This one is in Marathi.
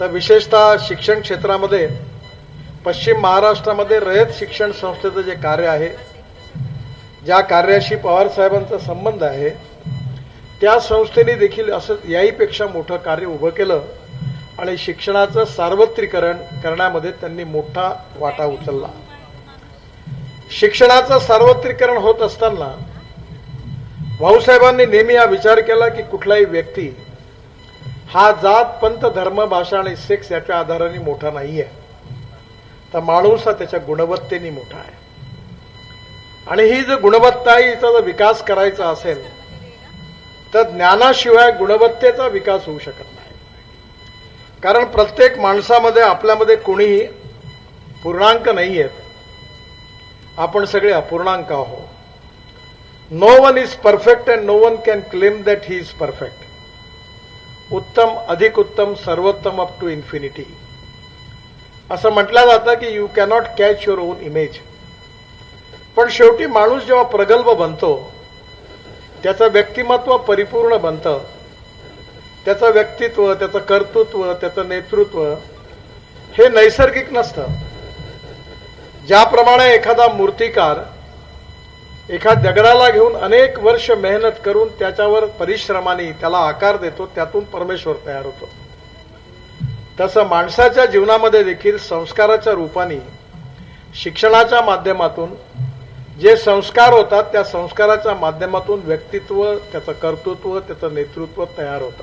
तर विशेषतः शिक्षण क्षेत्रामध्ये पश्चिम महाराष्ट्रामध्ये रयत शिक्षण संस्थेचं जे कार्य आहे ज्या कार्याशी पवार साहेबांचा संबंध आहे त्या संस्थेने देखील असं याहीपेक्षा मोठं कार्य उभं केलं आणि शिक्षणाचं सार्वत्रिकरण करण्यामध्ये त्यांनी मोठा वाटा उचलला. शिक्षणाचं सार्वत्रिकरण होत असताना भाऊसाहेबांनी नेहमी हा विचार केला की कुठलाही व्यक्ती हा जात पंथ धर्म भाषा आणि सेक्स याच्या आधाराने मोठा नाही आहे तर माणूस हा त्याच्या गुणवत्तेने मोठा आहे. आणि ही जर गुणवत्ता हिचा जर विकास करायचा असेल तर ज्ञानाशिवाय गुणवत्तेचा विकास होऊ शकत नाही. कारण प्रत्येक माणसामध्ये आपल्यामध्ये कोणीही पूर्णांक नाही आहेत आपण सगळे अपूर्णांक आहोत. No one is perfect and no one can claim that he is perfect उत्तम अधिक उत्तम सर्वोत्तम अप टू इन्फिनिटी असं म्हटलं जातं की you cannot catch your own image पण शेवटी माणूस जेव्हा प्रगल्भ बनतो त्याचं व्यक्तिमत्व परिपूर्ण बनतं. त्याचं व्यक्तित्व त्याचं कर्तृत्व त्याचं नेतृत्व हे नैसर्गिक नसतं. ज्याप्रमाणे एखादा मूर्तिकार एका दगडाला घेऊन अनेक वर्ष मेहनत करून त्याच्यावर परिश्रमाने त्याला आकार देतो त्यातून परमेश्वर तयार होतो. तसं माणसाच्या जीवनामध्ये देखील संस्काराच्या रूपाने शिक्षणाच्या माध्यमातून जे संस्कार होतात त्या संस्काराच्या माध्यमातून व्यक्तित्व त्याचं कर्तृत्व त्याचं नेतृत्व तयार होतं.